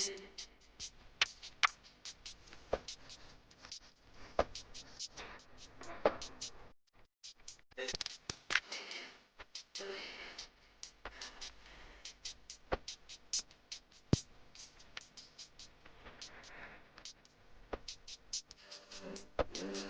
is. Mm-hmm.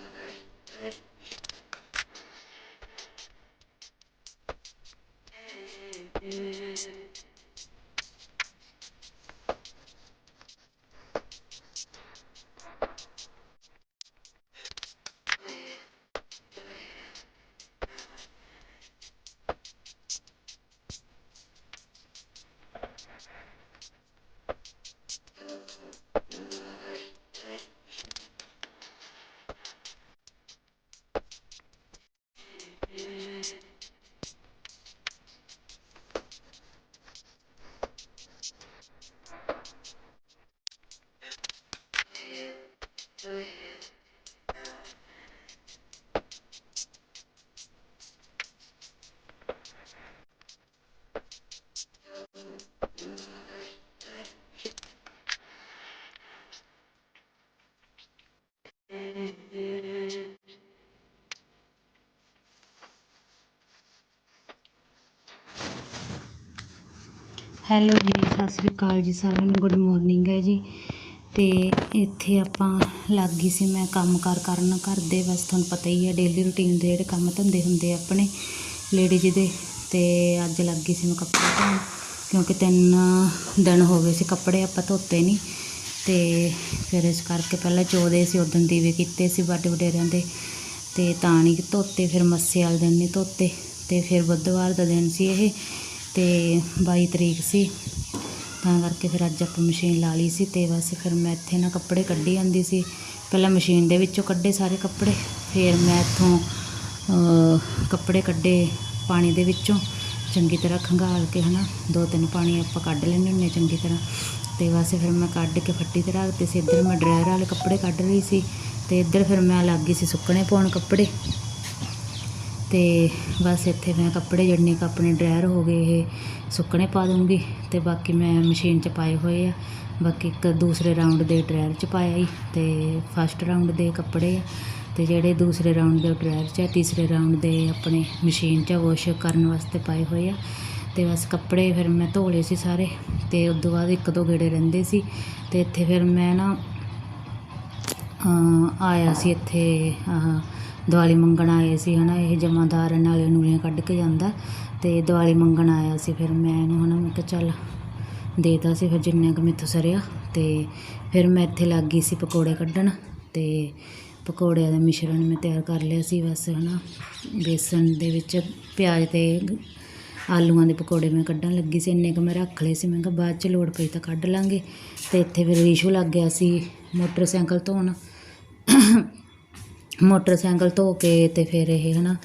Hello ਜੀ ਸਤਿ ਸ੍ਰੀ ਅਕਾਲ ਜੀ ਸਾਰਿਆਂ ਨੂੰ ਗੁੱਡ ਮਾਰਨਿੰਗ ਹੈ ਜੀ। ਤੇ ਇੱਥੇ ਆਪਾਂ ਲੱਗ ਗਈ ਸੀ ਮੈਂ ਕੰਮ ਕਾਰ ਕਰਨ। ਘਰ ਦੇ ਬਸ ਤੁਹਾਨੂੰ ਪਤਾ ਹੀ ਹੈ ਡੇਲੀ ਰੂਟੀਨ ਦੇ ਜਿਹੜੇ ਕੰਮ ਧੰਦੇ ਹੁੰਦੇ ਆਪਣੇ ਲੇਡੀਜ਼ ਦੇ। ਤੇ ਅੱਜ ਲੱਗ ਗਈ ਸੀ ਮੈਂ ਕੱਪੜੇ ਧੋਣ, ਕਿਉਂਕਿ ਤਿੰਨ ਦਿਨ ਹੋ ਗਏ ਸੀ ਕੱਪੜੇ ਆਪਾਂ ਧੋਤੇ ਨਹੀਂ ਤੇ ਫਿਰ ਇਸ ਕਰਕੇ ਪਹਿਲਾਂ ਚੋਦੇ ਸੀ, ਉਦੋਂ ਦੀਵੇ ਕੀਤੇ ਸੀ ਵੱਡੇ ਵਡੇਰਿਆਂ ਦੇ। ਤੇ ਤਾਂ ਨਹੀਂ ਧੋਤੇ, ਫਿਰ ਮੱਸੇ ਵਾਲੇ ਦਿਨ ਨਹੀਂ ਧੋਤੇ। ਤੇ ਫਿਰ ਬੁੱਧਵਾਰ ਦਾ ਦਿਨ ਸੀ ਇਹ, ਤੇ 22 ਤਰੀਕ ਸੀ। ਤਾਂ ਕਰਕੇ ਫਿਰ ਅੱਜ ਆਪਾਂ ਮਸ਼ੀਨ ਲਾ ਲਈ ਸੀ ਤੇ ਬਸ ਫਿਰ ਮੈਂ ਇੱਥੇ ਨਾ ਕੱਪੜੇ ਕੱਢੀ ਜਾਂਦੀ ਸੀ। ਪਹਿਲਾਂ ਮਸ਼ੀਨ ਦੇ ਵਿੱਚੋਂ ਕੱਢੇ ਸਾਰੇ ਕੱਪੜੇ, ਫਿਰ ਮੈਂ ਇੱਥੋਂ ਕੱਪੜੇ ਕੱਢੇ ਪਾਣੀ ਦੇ ਵਿੱਚੋਂ। ਚੰਗੀ ਤਰ੍ਹਾਂ ਖੰਗਾਲ ਕੇ ਹਨਾ, ਦੋ ਤਿੰਨ ਪਾਣੀ ਆਪਾਂ ਕੱਢ ਲੈਂਦੇ ਹੁੰਦੇ ਚੰਗੀ ਤਰ੍ਹਾਂ। ਤੇ ਬਸ ਫਿਰ ਮੈਂ ਕੱਢ ਕੇ ਫੱਟੀ ਤੇ ਰੱਖਤੇ ਸੀ। ਇੱਧਰ ਮੈਂ ਡਰਾਇਰ ਵਾਲੇ ਕੱਪੜੇ ਕੱਢ ਰਹੀ ਸੀ ਤੇ ਇੱਧਰ ਫਿਰ ਮੈਂ ਲੱਗ ਗਈ ਸੀ ਸੁੱਕਣੇ ਪਾਉਣ ਕੱਪੜੇ। ਤੇ ਬਸ ਇੱਥੇ ਮੈਂ ਕੱਪੜੇ ਜਿੰਨੇ ਕੁ ਆਪਣੇ ਡਰਾਇਰ ਹੋ ਗਏ, ਇਹ ਸੁੱਕਣੇ ਪਾ ਦੂੰਗੀ ਤੇ ਬਾਕੀ ਮੈਂ ਮਸ਼ੀਨ 'ਚ ਪਾਏ ਹੋਏ ਆ। ਬਾਕੀ ਇੱਕ ਦੂਸਰੇ ਰਾਊਂਡ ਦੇ ਡਰਾਇਰ 'ਚ ਪਾਇਆ ਹੀ ਤੇ ਫਸਟ ਰਾਊਂਡ ਦੇ ਕੱਪੜੇ ਆ ਤੇ ਜਿਹੜੇ ਦੂਸਰੇ ਰਾਊਂਡ ਦੇ ਡਰਾਇਰ 'ਚ ਆ, ਤੀਸਰੇ ਰਾਊਂਡ ਦੇ ਆਪਣੇ ਮਸ਼ੀਨ 'ਚ ਵਾਸ਼ ਕਰਨ ਵਾਸਤੇ ਪਾਏ ਹੋਏ ਆ। ਤੇ ਬਸ ਕੱਪੜੇ ਫਿਰ ਮੈਂ ਧੋ ਲਏ ਸੀ ਸਾਰੇ ਤੇ ਉਸ ਤੋਂ ਬਾਅਦ ਇੱਕ ਦੋ ਗੇੜੇ ਰਹਿੰਦੇ ਸੀ ਤੇ ਇੱਥੇ ਫਿਰ ਮੈਂ ਨਾ ਆਇਆ ਸੀ ਇੱਥੇ, ਆਹ ਦਿਵਾਲੀ ਮੰਗਣ ਆਏ ਸੀ ਹੈ ਨਾ ਇਹ ਜਮਾਦਾਰ ਨਾਲੇ ਨੂਲੀਆਂ ਕੱਢ ਕੇ ਜਾਂਦਾ ਅਤੇ ਦਿਵਾਲੀ ਮੰਗਣ ਆਇਆ ਸੀ। ਫਿਰ ਮੈਂ ਇਹਨੂੰ ਹੈ ਨਾ ਮੈਂ ਕਿਹਾ ਚੱਲ ਦੇਤਾ ਸੀ, ਫਿਰ ਜਿੰਨੇ ਕੁ ਮੈਥੋਂ ਸਰਿਆ ਅਤੇ ਫਿਰ ਮੈਂ ਇੱਥੇ ਲੱਗ ਗਈ ਸੀ ਪਕੌੜੇ ਕੱਢਣ ਅਤੇ ਪਕੌੜਿਆਂ ਦਾ ਮਿਸ਼ਰਣ ਮੈਂ ਤਿਆਰ ਕਰ ਲਿਆ ਸੀ ਬਸ ਹੈ ਨਾ ਬੇਸਣ ਦੇ ਵਿੱਚ ਪਿਆਜ਼ ਅਤੇ ਆਲੂਆਂ ਦੇ ਪਕੌੜੇ ਮੈਂ ਕੱਢਣ ਲੱਗੀ ਸੀ, ਇੰਨੇ ਕੁ ਮੈਂ ਰੱਖ ਲਏ ਸੀ। ਮੈਂ ਕਿਹਾ ਬਾਅਦ ਚ ਲੋੜ ਪਈ ਤਾਂ ਕੱਢ ਲਾਂਗੇ ਅਤੇ ਇੱਥੇ ਫਿਰ ਰੀਸ਼ੂ ਲੱਗ ਗਿਆ ਸੀ ਮੋਟਰਸਾਈਕਲ ਧੋਣ। ਮੋਟਰਸਾਈਕਲ ਧੋ ਕੇ ਅਤੇ ਫਿਰ ਇਹ ਹੈ ਨਾ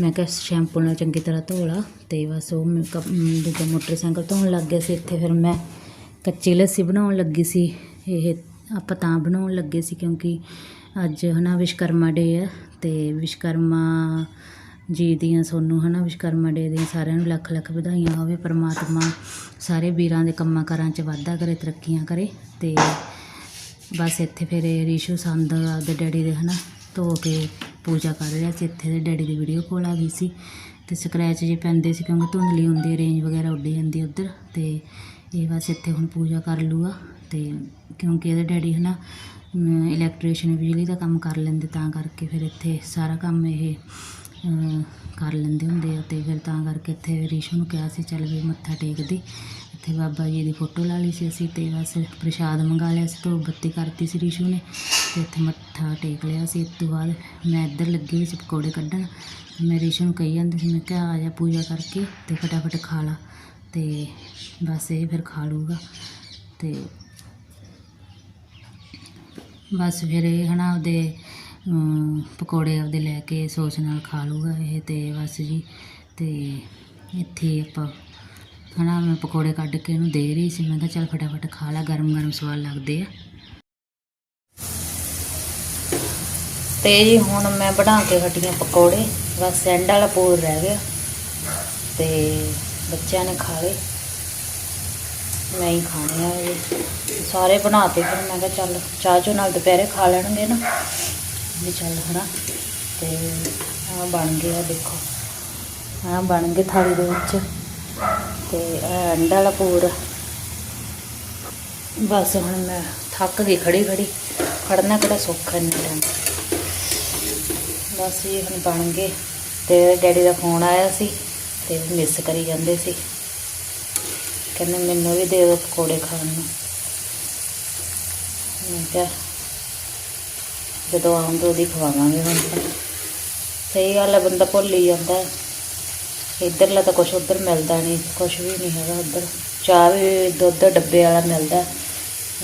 ਮੈਂ ਕਿਹਾ ਸ਼ੈਂਪੂ ਨਾਲ ਚੰਗੀ ਤਰ੍ਹਾਂ ਧੋ ਲਾ ਅਤੇ ਬਸ ਉਹ ਮੈਂ ਕ- ਦੂਜਾ ਮੋਟਰਸਾਈਕਲ ਧੋਣ ਲੱਗ ਗਿਆ ਸੀ ਇੱਥੇ, ਫਿਰ ਮੈਂ ਕੱਚੀ ਲੱਸੀ ਬਣਾਉਣ ਲੱਗੀ ਸੀ। ਇਹ ਆਪਾਂ ਤਾਂ ਬਣਾਉਣ ਲੱਗੇ ਸੀ ਕਿਉਂਕਿ ਅੱਜ ਹਨਾ ਵਿਸ਼ਕਰਮਾ ਡੇ ਆ ਅਤੇ ਵਿਸ਼ਕਰਮਾ ਜੀ ਦੀਆਂ, ਸੋਨੂੰ ਹਨਾ ਵਿਸ਼ਕਰਮਾ ਡੇ ਦੀਆਂ ਸਾਰਿਆਂ ਨੂੰ ਲੱਖ ਲੱਖ ਵਧਾਈਆਂ ਹੋਵੇ, ਪਰਮਾਤਮਾ ਸਾਰੇ ਵੀਰਾਂ ਦੇ ਕੰਮਾਂ ਕਾਰਾਂ 'ਚ ਵਾਧਾ ਕਰੇ, ਤਰੱਕੀਆਂ ਕਰੇ ਅਤੇ ਬਸ ਇੱਥੇ ਫਿਰ ਇਹ ਰੀਸ਼ੂ ਸੰਦ ਆਪਦੇ ਡੈਡੀ ਦੇ ਹਨਾ ਧੋ ਕੇ ਪੂਜਾ ਕਰ ਰਿਹਾ ਸੀ। ਇੱਥੇ ਦੇ ਡੈਡੀ ਦੀ ਵੀਡੀਓ ਕੋਲ ਆ ਗਈ ਸੀ ਤੇ ਸਕ੍ਰੈਚ ਜੇ ਪੈਂਦੇ ਸੀ ਕਿਉਂਕਿ ਧੁੰਦਲੀ ਹੁੰਦੀ ਰੇਂਜ ਵਗੈਰਾ ਉੱਡੀ ਜਾਂਦੀ ਹੈ ਉੱਧਰ ਤੇ ਇਹ ਬਸ ਇੱਥੇ ਹੁਣ ਪੂਜਾ ਕਰ ਲੂਗਾ ਤੇ ਕਿਉਂਕਿ ਇਹਦੇ ਡੈਡੀ ਹਨਾ ਇਲੈਕਟ੍ਰੀਸ਼ੀਅਨ ਬਿਜਲੀ ਦਾ ਕੰਮ ਕਰ ਲੈਂਦੇ ਤਾਂ ਕਰਕੇ ਫਿਰ ਇੱਥੇ ਸਾਰਾ ਕੰਮ ਇਹ ਕਰ ਲੈਂਦੇ ਹੁੰਦੇ ਆ ਤੇ ਫਿਰ ਤਾਂ ਕਰਕੇ ਇੱਥੇ ਰੀਸ਼ੂ ਨੂੰ ਕਿਹਾ ਸੀ, ਚੱਲ ਵੀ ਮੱਥਾ ਟੇਕਦੀ। ਇੱਥੇ ਬਾਬਾ ਜੀ ਦੀ ਫੋਟੋ ਲਾ ਲਈ ਸੀ ਅਸੀਂ ਤੇ ਬਸ ਪ੍ਰਸ਼ਾਦ ਮੰਗਾ ਲਿਆ ਸੀ ਧੂਪ ਬੱਤੀ ਕਰਤੀ ਸੀ ਰਿਸ਼ੂ ਨੇ ਤੇ ਇੱਥੇ ਮੱਥਾ ਟੇਕ ਲਿਆ ਸੀ। ਇਸ ਤੋਂ ਬਾਅਦ ਮੈਂ ਇੱਧਰ ਲੱਗੀ ਹੋਈ ਸੀ ਪਕੌੜੇ ਕੱਢਣ। ਮੈਂ ਰਿਸ਼ੂ ਨੂੰ ਕਹੀ ਜਾਂਦੀ ਸੀ ਮੈਂ ਕਿਹਾ ਆ ਜਾ ਪੂਜਾ ਕਰਕੇ ਤੇ ਫਟਾਫਟ ਖਾ ਲਾ। ਤੇ ਬਸ ਇਹ ਫਿਰ ਖਾ ਲੂਗਾ ਤੇ ਬਸ ਫਿਰ ਇਹ ਹਨਾ ਆਪਦੇ ਅਮ, ਪਕੌੜੇ ਆਪਦੇ ਲੈ ਕੇ ਸੋਸ ਨਾਲ ਖਾ ਲੂਗਾ ਇਹ ਤੇ ਬਸ ਜੀ। ਤੇ ਇੱਥੇ ਆਪਾਂ ਹੈ ਨਾ ਮੈਂ ਪਕੌੜੇ ਕੱਢ ਕੇ ਇਹਨੂੰ ਦੇ ਰਹੀ ਸੀ। ਮੈਂ ਕਿਹਾ ਚੱਲ ਫਟਾਫਟ ਖਾ ਲਾ ਗਰਮ ਗਰਮ ਸਵਾਦ ਲੱਗਦੇ ਆ। ਤੇ ਜੀ ਹੁਣ ਮੈਂ ਬਣਾ ਕੇ ਹਟੀਆਂ ਪਕੌੜੇ। ਬਸ ਐਂਡ ਵਾਲਾ ਪੂਰ ਰਹਿ ਗਿਆ। ਤੇ ਬੱਚਿਆਂ ਨੇ ਖਾ ਲਏ। ਮੈਂ ਹੀ ਖਾਣੇ ਆ ਇਹ। ਸਾਰੇ ਬਣਾਤੇ ਫਿਰ ਮੈਂ ਕਿਹਾ ਚੱਲ ਚਾਹ ਚੋ ਨਾਲ ਦੁਪਹਿਰੇ ਖਾ ਲੈਣਗੇ ਨਾ। ਵੀ ਚੱਲ ਹਨਾ। ਤੇ ਆ ਬਣ ਗਿਆ ਦੇਖੋ। ਆ ਬਣ ਗਏ ਥਾਲੀ ਦੇ ਵਿੱਚ। ਤੇ ਇਹ ਵਾਲਾ ਪੂਰਾ ਬਸ ਹੁਣ ਮੈਂ ਥੱਕ ਗਈ ਖੜੀ ਖੜੀ। ਖੜਨਾ ਕਿਹੜਾ ਸੌਖਾ ਨਹੀਂ ਟਾਈਮ ਬਸ ਇਹ ਹੁਣ ਬਣ ਗਏ। ਤੇ ਡੈਡੀ ਦਾ ਫੋਨ ਆਇਆ ਸੀ ਤੇ ਮਿਸ ਕਰੀ ਜਾਂਦੇ ਸੀ। ਕਹਿੰਦੇ ਮੈਨੂੰ ਵੀ ਦੇ ਦਿਓ ਪਕੌੜੇ ਖਾਣ ਨੂੰ। ਮੈਂ ਕਿਹਾ, ਜਦੋਂ ਆਉਂਦੇ ਉਹਦੀ ਖਵਾਵਾਂਗੇ ਹੁਣ ਸਹੀ ਗੱਲ ਹੈ ਬੰਦਾ ਭੁੱਲ ਹੀ ਜਾਂਦਾ। ਹੈ ਇੱਧਰਲਾ ਤਾਂ ਕੁਛ ਉੱਧਰ ਮਿਲਦਾ ਨਹੀਂ, ਕੁਛ ਵੀ ਨਹੀਂ ਹੈਗਾ ਉੱਧਰ। ਚਾਹ ਵੀ ਦੁੱਧ ਡੱਬੇ ਵਾਲਾ ਮਿਲਦਾ,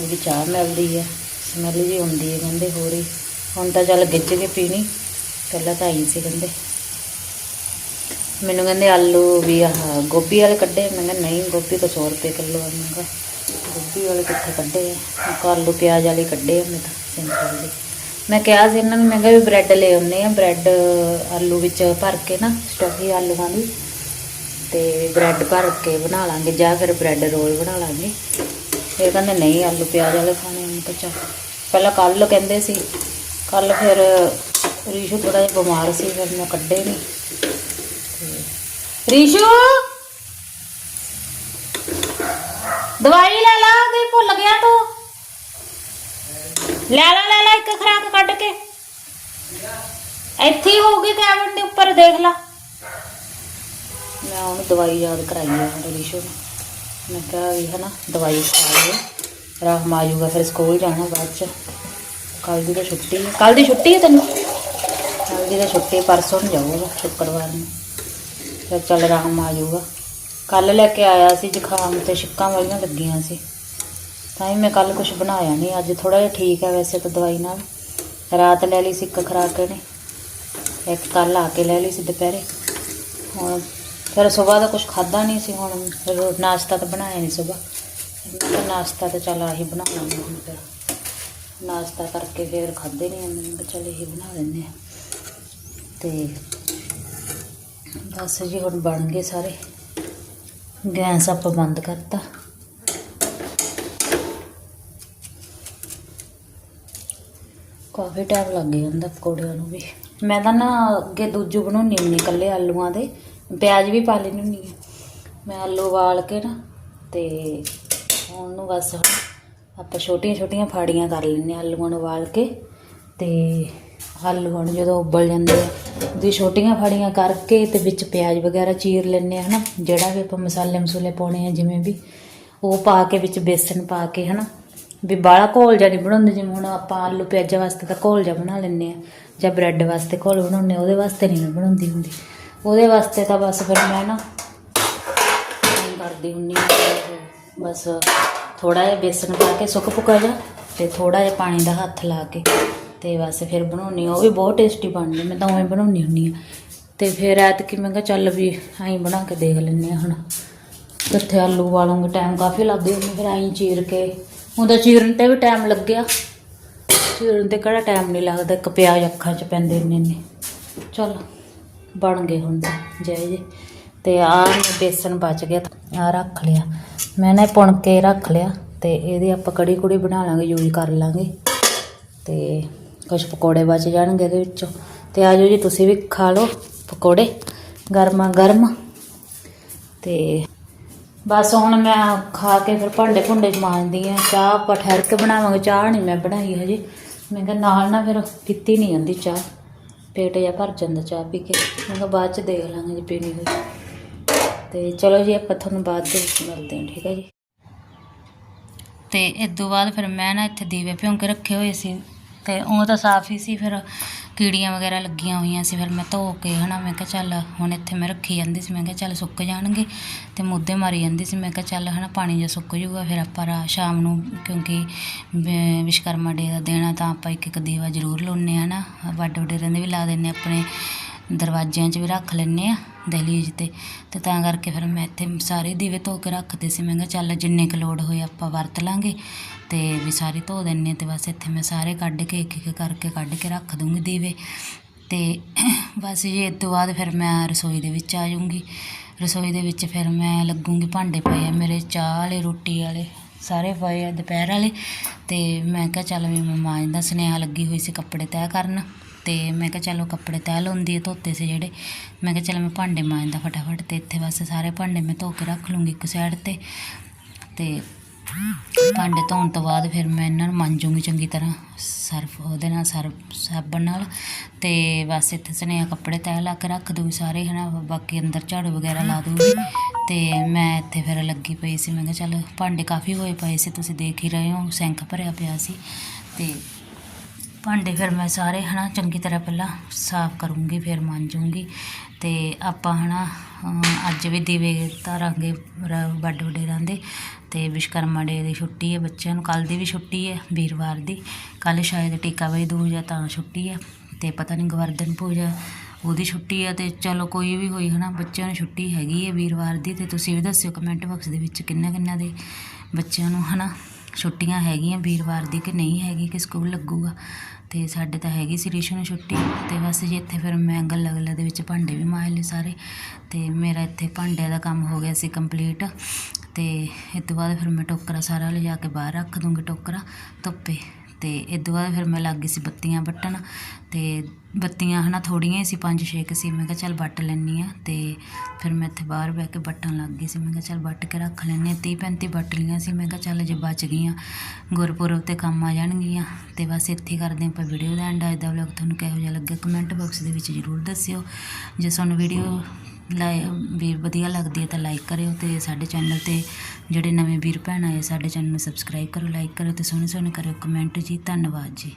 ਉਹਦੀ ਚਾਹ ਮਿਲਦੀ ਹੈ ਸਮੈਲ ਜੀ ਹੁੰਦੀ ਹੈ ਕਹਿੰਦੇ, ਹੋਰ ਹੀ। ਹੁਣ ਤਾਂ ਚੱਲ ਗਿੱਜ ਕੇ ਪੀਣੀ, ਪਹਿਲਾਂ ਤਾਂ ਆਈ ਸੀ ਕਹਿੰਦੇ। ਮੈਨੂੰ ਕਹਿੰਦੇ ਆਲੂ ਵੀ ਆਹ ਗੋਭੀ ਵਾਲੇ ਕੱਢੇ, ਮੈਂ ਕਿਹਾ ਨਹੀਂ, ਗੋਭੀ ਤਾਂ 100 ਰੁਪਏ ਕਿਲੋ ਆ, ਮੈਂ ਕਿਹਾ। ਗੋਭੀ ਵਾਲੇ ਕਿੱਥੇ ਕੱਢੇ ਆ? ਆਲੂ ਪਿਆਜ਼ ਵਾਲੇ ਕੱਢੇ ਆ, ਮੈਂ ਤਾਂ ਸਿੰਪਲ ਦੇ ਮੈਂ ਕਿਹਾ ਸੀ ਇਹਨਾਂ ਨੂੰ, ਮੈਂ ਕਿਹਾ ਵੀ ਬ੍ਰੈਡ ਲੈ ਆਉਂਦੇ ਆ ਬ੍ਰੈਡ ਆਲੂ ਵਿੱਚ ਭਰ ਕੇ ਨਾ, ਸਟਫੀ ਆਲੂਆਂ ਦੀ, ਤੇ ਬ੍ਰੈਡ ਭਰ ਕੇ ਬਣਾ ਲਾਂਗੇ, ਜਾਂ ਫਿਰ ਬ੍ਰੈਡ ਰੋਲ ਬਣਾ ਲਾਂਗੇ। ਫਿਰ ਕਹਿੰਦੇ ਨਹੀਂ, ਆਲੂ ਪਿਆਜ਼ ਵਾਲੇ ਖਾਣੇ ਮੈਂ ਕਿਹਾ ਚੱਲ। ਪਹਿਲਾਂ ਕੱਲ ਕਹਿੰਦੇ ਸੀ ਕੱਲ ਫਿਰ ਰੀਸ਼ੂ ਥੋੜਾ ਜਿਹਾ ਬਿਮਾਰ ਸੀ, ਫਿਰ ਮੈਂ ਕੱਢੇ ਨਹੀਂ ਰੀਸ਼ੂ! ਦਵਾਈ ਲੈ ਲਾ ਕਿ ਭੁੱਲ ਗਿਆ ਤੂੰ। ਲੈ ਲਾ ਲੈ ਲਾ ਇੱਕ ਖਰਾਕ ਕੱਢ ਕੇ। ਇੱਥੇ ਹੋਊਗੀ ਕੈਬਨ ਦੇ ਉੱਪਰ, ਦੇਖ ਲਾ। ਮੈਂ ਉਹਨੂੰ ਦਵਾਈ ਯਾਦ ਕਰਾਈ ਆ, ਰੀਸ਼ੂ। ਨੂੰ ਮੈਂ ਕਿਹਾ ਵੀ ਹਨਾ, ਦਵਾਈ ਖਾ ਲਓ ਰਾਮ ਆ ਜਾਊਗਾ ਫਿਰ ਸਕੂਲ ਜਾਣਾ ਬਾਅਦ ਚ। ਕੱਲ ਦੀ ਤਾਂ ਛੁੱਟੀ ਹੈ ਕੱਲ ਦੀ ਛੁੱਟੀ ਹੈ ਤੈਨੂੰ? ਕੱਲ ਦੀ ਤਾਂ ਛੁੱਟੀ, ਪਰਸੋਂ ਨੂੰ ਜਾਊਗਾ, ਸ਼ੁੱਕਰਵਾਰ ਨੂੰ। ਫਿਰ ਚੱਲ ਰਾਮ ਆ ਜਾਊਗਾ ਕੱਲ ਲੈ ਕੇ ਆਇਆ ਸੀ, ਜ਼ੁਕਾਮ ਤੇ ਛਿੱਕਾਂ ਵਾਲੀਆਂ ਲੱਗੀਆਂ ਸੀ। ਤਾਂ ਹੀ ਮੈਂ ਕੱਲ ਕੁਝ ਬਣਾਇਆ ਨਹੀਂ ਅੱਜ ਥੋੜਾ ਜਿਹਾ ਠੀਕ ਹੈ ਵੈਸੇ ਤਾਂ ਦਵਾਈ ਨਾਲ। ਰਾਤ ਲੈ ਲਈ ਸੀ ਇੱਕ ਖਰਾਕ ਨੇ ਇੱਕ ਕੱਲ ਆ ਕੇ ਲੈ ਲਈ ਸੀ ਦੁਪਹਿਰੇ। ਹੁਣ ਫਿਰ ਸਵੇਰ ਦਾ ਕੁਝ ਖਾਦਾ ਨਹੀਂ ਸੀ, ਹੁਣ ਫਿਰ ਨਾਸ਼ਤਾ ਤਾਂ ਬਣਾਇਆ ਨਹੀਂ ਸਵੇਰ। ਮੈਂ ਨਾਸ਼ਤਾ ਤਾਂ ਚੱਲ ਆਹੀ ਬਣਾ ਲਾਂਗੇ ਹੁਣ ਫਿਰ। ਨਾਸ਼ਤਾ ਕਰਕੇ ਫਿਰ ਖਾਦੇ ਨਹੀਂ ਮੈਂ ਕਿਹਾ ਚੱਲ ਇਹੀ ਬਣਾ ਦਿੰਦੇ ਆ ਤੇ ਬਸ ਜੀ ਹੁਣ ਬਣ ਗਏ ਸਾਰੇ। ਗੈਸ ਆਪਾਂ ਬੰਦ ਕਰਤਾ। ਕਾਫੀ ਟਾਈਮ ਲੱਗ ਜਾਂਦਾ ਪਕੌੜਿਆਂ ਨੂੰ ਵੀ। ਮੈਂ ਤਾਂ ਨਾ ਅੱਗੇ ਦੂਜੂ ਬਣਾਉਣੀ ਹੁੰਦੀ ਇਕੱਲੇ ਆਲੂਆਂ ਦੇ। ਪਿਆਜ਼ ਵੀ ਪਾ ਲੈਣੀ ਹੁੰਦੀ ਆ ਮੈਂ ਆਲੂ ਉਬਾਲ ਕੇ ਨਾ ਤੇ ਉਹਨੂੰ ਬਸ ਆਪਾਂ ਛੋਟੀਆਂ ਛੋਟੀਆਂ ਫਾੜੀਆਂ ਕਰ ਲੈਂਦੇ ਹਾਂ ਆਲੂਆਂ ਨੂੰ ਉਬਾਲ ਕੇ। ਤੇ ਆਲੂਆਂ ਨੂੰ ਜਦੋਂ ਉਬਲ ਜਾਂਦੇ ਆ ਉਹਦੀ ਛੋਟੀਆਂ ਫਾੜੀਆਂ ਕਰਕੇ ਤੇ ਵਿੱਚ ਪਿਆਜ਼ ਵਗੈਰਾ ਚੀਰ ਲੈਂਦੇ ਆ ਹਨਾ, ਜਿਹੜਾ ਵੀ ਆਪਾਂ ਮਸਾਲੇ ਮਸੂਲੇ ਪਾਉਣੇ ਆ ਜਿਵੇਂ ਵੀ, ਉਹ ਪਾ ਕੇ ਵਿੱਚ ਬੇਸਨ ਪਾ ਕੇ ਹਨਾ ਵੀ ਬਾਹਲਾ ਘੋਲ ਜਿਹਾ ਨਹੀਂ ਬਣਾਉਂਦੇ ਜਿਵੇਂ ਹੁਣ ਆਪਾਂ ਆਲੂ ਪਿਆਜ਼ਾਂ ਵਾਸਤੇ ਤਾਂ ਘੋਲ ਜਿਹਾ ਬਣਾ ਲੈਂਦੇ ਆ ਜਾਂ ਬ੍ਰੈਡ ਵਾਸਤੇ ਘੋਲ ਬਣਾਉਂਦੇ ਆ ਉਹਦੇ ਵਾਸਤੇ ਨਹੀਂ ਮੈਂ ਬਣਾਉਂਦੀ ਹੁੰਦੀ। ਉਹਦੇ ਵਾਸਤੇ ਤਾਂ ਬਸ ਫਿਰ ਮੈਂ ਨਾ ਕਰਦੀ ਹੁੰਦੀ ਹਾਂ ਬਸ ਥੋੜਾ ਜਿਹਾ ਬੇਸਨ ਪਾ ਕੇ ਸੁੱਕ ਪੁਕਾ ਜਾ ਤੇ ਥੋੜਾ ਜਿਹਾ ਪਾਣੀ ਦਾ ਹੱਥ ਲਾ ਕੇ ਤੇ ਬਸ ਫਿਰ ਬਣਾਉਣੀ ਆ ਉਹ ਵੀ ਬਹੁਤ ਟੇਸਟੀ ਬਣਦੀ ਮੈਂ ਤਾਂ ਉਵੇਂ ਬਣਾਉਣੀ ਹੁੰਦੀ ਆ ਤੇ ਫਿਰ ਐਤਕੀ ਮੈਂ ਕਿਹਾ ਚੱਲ ਵੀ ਐਂ ਬਣਾ ਕੇ ਦੇਖ ਲੈਂਦੇ ਆ ਹੁਣ। ਕਿੱਥੇ ਆਲੂ ਵਾਲੋਂਗੇ ਟਾਈਮ ਕਾਫੀ ਲੱਗਦੇ ਉਹਨੂੰ ਫਿਰ ਐਂ ਚੀਰ ਕੇ ਉਹਦਾ ਚੀਰਨ ਤੇ ਵੀ ਟਾਈਮ ਲੱਗਿਆ। ਚੀਰਨ ਤੇ ਕਿਹੜਾ ਟਾਈਮ ਨਹੀਂ ਲੱਗਦਾ, ਇੱਕ ਪਿਆਜ਼ ਅੱਖਾਂ 'ਚ ਪੈਂਦੇ ਇੰਨੇ। ਨੇ ਚਲ, ਬਣ ਗਏ ਹੁਣ ਤਾਂ, ਜੈ ਜੀ। ਤੇ ਆਹ ਬੇਸਨ ਬਚ ਗਿਆ ਆ ਰੱਖ ਲਿਆ। ਮੈਂ ਨਾ ਇਹ ਪੁਣ ਕੇ ਰੱਖ ਲਿਆ, ਤੇ ਇਹਦੀ ਆਪਾਂ ਕੜੀ ਕੁੜੀ ਬਣਾ ਲਾਂਗੇ, ਯੂਜ਼ ਕਰ ਲਾਂਗੇ। ਤੇ ਕੁਝ ਪਕੌੜੇ ਬਚ ਜਾਣਗੇ ਇਹਦੇ ਵਿੱਚੋਂ। ਤੇ ਆਜੋ ਜੀ, ਤੁਸੀਂ ਵੀ ਖਾ ਲਓ ਪਕੌੜੇ ਗਰਮਾ ਗਰਮ ਤੇ ਬਸ ਹੁਣ ਮੈਂ ਖਾ ਕੇ ਫਿਰ ਭਾਂਡੇ ਭੁੰਡੇ ਮਾਂਜਦੀ ਆ ਚਾਹ ਆਪਾਂ ਠਹਿਰ ਕੇ ਬਣਾਵਾਂਗੇ। ਚਾਹ ਨਹੀਂ ਮੈਂ ਬਣਾਈ ਹਜੇ। ਮੈਂ ਕਿਹਾ ਨਾਲ ਨਾ ਫਿਰ ਪੀਤੀ ਨਹੀਂ ਜਾਂਦੀ ਚਾਹ। ਪੇਟ ਜਿਹਾ ਭਰ ਜਾਂਦਾ ਚਾਹ ਪੀ ਕੇ। ਮੈਂ ਕਿਹਾ ਬਾਅਦ ਚ ਦੇਖ ਲਾਂਗੇ ਜੇ ਪੀਣੀ ਹੋਈ। ਤੇ ਚਲੋ ਜੀ, ਆਪਾਂ ਤੁਹਾਨੂੰ ਬਾਅਦ ਦੇ ਵਿੱਚ ਮਿਲਦੇ ਹਾਂ, ਠੀਕ ਹੈ ਜੀ? ਤੇ ਇਸ ਤੋਂ ਬਾਅਦ ਫਿਰ ਮੈਂ ਨਾ ਇੱਥੇ ਦੀਵੇ ਭਿਉਂ ਕੇ ਰੱਖੇ ਹੋਏ ਸੀ। ਅਤੇ ਉਹ ਤਾਂ ਸਾਫ਼ ਹੀ ਸੀ ਫਿਰ ਕੀੜੀਆਂ ਵਗੈਰਾ ਲੱਗੀਆਂ ਹੋਈਆਂ ਸੀ ਫਿਰ ਮੈਂ ਧੋ ਕੇ ਹੈ ਨਾ ਮੈਂ ਕਿਹਾ ਚੱਲ ਹੁਣ ਇੱਥੇ ਮੈਂ ਰੱਖੀ ਜਾਂਦੀ ਸੀ ਮੈਂ ਕਿਹਾ ਚੱਲ ਸੁੱਕ ਜਾਣਗੇ ਅਤੇ ਮੁੱਦੇ ਮਾਰੀ ਜਾਂਦੀ ਸੀ ਮੈਂ ਕਿਹਾ ਚੱਲ ਹੈ ਨਾ ਪਾਣੀ ਜਿਹਾ ਸੁੱਕ ਜੂਗਾ ਫਿਰ ਆਪਾਂ ਰਾ- ਸ਼ਾਮ ਨੂੰ ਕਿਉਂਕਿ ਵਿਸ਼ਵਕਰਮਾ ਡੇ ਦਾ ਦਿਨ ਆ ਤਾਂ ਆਪਾਂ ਇੱਕ ਇੱਕ ਦੀਵਾ ਜ਼ਰੂਰ ਲਾਉਂਦੇ ਆ ਨਾ ਵੱਡ ਵਡੇਰਿਆਂ ਦੇ ਵੀ ਲਾ ਦਿੰਦੇ ਹਾਂ, ਆਪਣੇ ਦਰਵਾਜ਼ਿਆਂ 'ਚ ਵੀ ਰੱਖ ਲੈਂਦੇ ਹਾਂ ਦਹਲੀਜ਼ ਤੇ ਅਤੇ ਤਾਂ ਕਰਕੇ ਫਿਰ ਮੈਂ ਇੱਥੇ ਸਾਰੇ ਦੀਵੇ ਧੋ ਕੇ ਰੱਖਦੇ ਸੀ। ਮੈਂ ਕਿਹਾ ਚੱਲ ਜਿੰਨੇ ਕੁ ਲੋੜ ਹੋਏ ਆਪਾਂ ਵਰਤ ਲਾਂਗੇ ਅਤੇ ਵੀ ਸਾਰੇ ਧੋ ਦਿੰਨੇ ਅਤੇ ਬਸ ਇੱਥੇ ਮੈਂ ਸਾਰੇ ਕੱਢ ਕੇ ਇੱਕ ਇੱਕ ਕਰਕੇ ਕੱਢ ਕੇ ਰੱਖ ਦੂੰਗੀ ਦੀਵੇ। ਅਤੇ ਬਸ ਜੀ ਇਸ ਤੋਂ ਬਾਅਦ ਫਿਰ ਮੈਂ ਰਸੋਈ ਦੇ ਵਿੱਚ ਆ ਜਾਊਂਗੀ। ਰਸੋਈ ਦੇ ਵਿੱਚ ਫਿਰ ਮੈਂ ਲੱਗੂੰਗੀ ਭਾਂਡੇ ਪਏ ਆ ਮੇਰੇ, ਚਾਹ ਵਾਲੇ, ਰੋਟੀ ਵਾਲੇ, ਸਾਰੇ ਪਏ ਆ ਦੁਪਹਿਰ ਵਾਲੇ। ਅਤੇ ਮੈਂ ਕਿਹਾ ਚੱਲ ਵੀ ਮੈਂ ਮਾਂਜਦਾ ਸੁਨੇਹਾ ਲੱਗੀ ਹੋਈ ਸੀ ਕੱਪੜੇ ਤੈਅ ਕਰਨ। ਤੇ ਮੈਂ ਕਿਹਾ ਚਲੋ ਕੱਪੜੇ ਤਹਿ ਲਾਉਂਦੀ ਹੈ ਧੋਤੇ ਸੀ ਜਿਹੜੇ। ਮੈਂ ਕਿਹਾ ਚਲ ਮੈਂ ਭਾਂਡੇ ਮਾਂਜਦਾ ਫਟਾਫਟ ਤੇ ਇੱਥੇ ਬਸ ਸਾਰੇ ਭਾਂਡੇ ਮੈਂ ਧੋ ਕੇ ਰੱਖ ਲੂੰਗੀ ਇੱਕ ਸਾਈਡ ਤੇ। ਤੇ ਭਾਂਡੇ ਧੋਣ ਤੋਂ ਬਾਅਦ ਫਿਰ ਮੈਂ ਇਹਨਾਂ ਨੂੰ ਮਾਂਜੂੰਗੀ ਚੰਗੀ ਤਰ੍ਹਾਂ ਸਰਫ ਉਹਦੇ ਨਾਲ ਸਰਫ, ਸਾਬਣ ਨਾਲ। ਤੇ ਬਸ ਇੱਥੇ ਸੁਨੇਹਾ ਕੱਪੜੇ ਤੈਅ ਲਾ ਕੇ ਰੱਖ ਦੂਗੀ ਸਾਰੇ ਹਨਾ, ਬਾਕੀ ਅੰਦਰ ਝਾੜੂ ਵਗੈਰਾ ਲਾ ਦੂਗੀ ਤੇ ਮੈਂ ਇੱਥੇ ਫਿਰ ਲੱਗੀ ਪਈ ਸੀ, ਮੈਂ ਕਿਹਾ ਚੱਲ ਭਾਂਡੇ ਕਾਫੀ ਹੋਏ ਪਏ ਸੀ, ਤੁਸੀਂ ਦੇਖ ਹੀ ਰਹੇ ਹੋ, ਸੈਂਕ ਭਰਿਆ ਪਿਆ ਸੀ। ਤੇ ਭਾਂਡੇ ਫਿਰ ਮੈਂ ਸਾਰੇ ਹਨਾ ਚੰਗੀ ਤਰ੍ਹਾਂ ਪਹਿਲਾਂ ਸਾਫ਼ ਕਰੂੰਗੀ ਫਿਰ ਮਾਂਜੂੰਗੀ ਤੇ ਆਪਾਂ ਹਨਾ ਅਮ, ਅੱਜ ਵੀ ਦੀਵੇ ਧਾਰਾਂਗੇ ਰ- ਵੱਡ ਵੱਡੇ ਰਹਿੰਦੇ ਤੇ ਵਿਸ਼ਕਰਮਾ ਡੇ ਦੀ ਛੁੱਟੀ ਹੈ ਬੱਚਿਆਂ ਨੂੰ ਕੱਲ ਦੀ ਵੀ ਛੁੱਟੀ ਹੈ ਵੀਰਵਾਰ ਦੀ। ਕੱਲ ਸ਼ਾਇਦ ਟੀਕਾ ਬਾਈ ਦੂਜ ਆ ਤਾਂ ਛੁੱਟੀ ਹੈ ਤੇ ਪਤਾ ਨਹੀਂ ਗਵਰਦਨ ਪੂਜਾ ਉਹਦੀ ਛੁੱਟੀ ਆ ਤੇ ਚਲੋ ਕੋਈ ਵੀ ਹੋਈ ਹਨਾ ਬੱਚਿਆਂ ਨੂੰ ਛੁੱਟੀ ਹੈਗੀ ਹੈ ਵੀਰਵਾਰ ਦੀ ਤੇ ਤੁਸੀਂ ਵੀ ਦੱਸਿਓ ਕਮੈਂਟ ਬਾਕਸ ਦੇ ਵਿੱਚ ਕਿੰਨਾ ਕਿੰਨਾ ਦੇ ਬੱਚਿਆਂ ਨੂੰ ਹਨਾ ਛੁੱਟੀਆਂ ਹੈਗੀਆਂ ਵੀਰਵਾਰ ਦੀ ਕਿ ਨਹੀਂ ਹੈਗੀ ਕਿ ਸਕੂਲ ਲੱਗੂਗਾ। ਅਤੇ ਸਾਡੇ ਤਾਂ ਹੈਗੀ ਸੀ ਰਿਸ਼ੂ ਨੂੰ ਛੁੱਟੀ ਅਤੇ ਬਸ ਜੀ ਇੱਥੇ ਫਿਰ ਮੈਂ ਗੱਲਾਂ ਗੱਲਾਂ ਦੇ ਵਿੱਚ ਭਾਂਡੇ ਵੀ ਮਾਜ ਲਏ ਸਾਰੇ ਅਤੇ ਮੇਰਾ ਇੱਥੇ ਭਾਂਡਿਆਂ ਦਾ ਕੰਮ ਹੋ ਗਿਆ ਸੀ ਕੰਪਲੀਟ ਅਤੇ ਇਹ ਤੋਂ ਬਾਅਦ ਫਿਰ ਮੈਂ ਟੋਕਰਾ ਸਾਰਾ ਲਿਜਾ ਕੇ ਬਾਹਰ ਰੱਖ ਦੂੰਗੀ ਟੋਕਰਾ ਧੁੱਪੇ। ਅਤੇ ਇਹ ਤੋਂ ਬਾਅਦ ਫਿਰ ਮੈਂ ਲੱਗ ਗਈ ਸੀ ਬੱਤੀਆਂ ਵੱਟਣ ਅਤੇ ਬੱਤੀਆਂ ਹੈ ਨਾ ਥੋੜ੍ਹੀਆਂ ਹੀ ਸੀ, ਪੰਜ ਛੇ ਕੁ ਸੀ। ਮੈਂ ਕਿਹਾ ਚੱਲ ਵੱਟ ਲੈਂਦੀ ਹਾਂ ਅਤੇ ਫਿਰ ਮੈਂ ਇੱਥੇ ਬਾਹਰ ਬਹਿ ਕੇ ਵੱਟਣ ਲੱਗ ਗਈ ਸੀ। ਮੈਂ ਕਿਹਾ ਚੱਲ ਵੱਟ ਕੇ ਰੱਖ ਲੈਂਦੇ ਹਾਂ। ਤੀਹ ਪੈਂਤੀ ਵੱਟ ਲਈਆਂ ਸੀ। ਮੈਂ ਕਿਹਾ ਚੱਲ ਜੇ ਬਚ ਗਈਆਂ, ਗੁਰਪੁਰਬ ਤੇ ਕੰਮ ਆ ਜਾਣਗੀਆਂ। ਅਤੇ ਬਸ ਇੱਥੇ ਕਰਦੇ ਹਾਂ ਆਪਾਂ ਵੀਡੀਓ ਦਾ ਐਂਡ ਅੱਜ ਦਾ ਵਲੌਗ ਤੁਹਾਨੂੰ ਕਿਹੋ ਜਿਹਾ ਲੱਗਿਆ ਕਮੈਂਟ ਬਾਕਸ ਦੇ ਵਿੱਚ ਜ਼ਰੂਰ ਦੱਸਿਓ। ਜੇ ਤੁਹਾਨੂੰ ਵੀਡੀਓ ਲਾਇ ਵੀ ਵਧੀਆ ਲੱਗਦੀ ਹੈ ਤਾਂ ਲਾਈਕ ਕਰਿਓ ਅਤੇ ਸਾਡੇ ਚੈਨਲ ਤੇ ਜਿਹੜੇ ਨਵੇਂ ਵੀਰ ਭੈਣ ਆਏ ਸਾਡੇ ਚੈਨਲ ਨੂੰ ਸਬਸਕ੍ਰਾਈਬ ਕਰੋ ਲਾਈਕ ਕਰੋ ਅਤੇ ਸੋਹਣੇ ਸੋਹਣੇ ਕਰਿਓ ਕਮੈਂਟ ਜੀ, ਧੰਨਵਾਦ ਜੀ।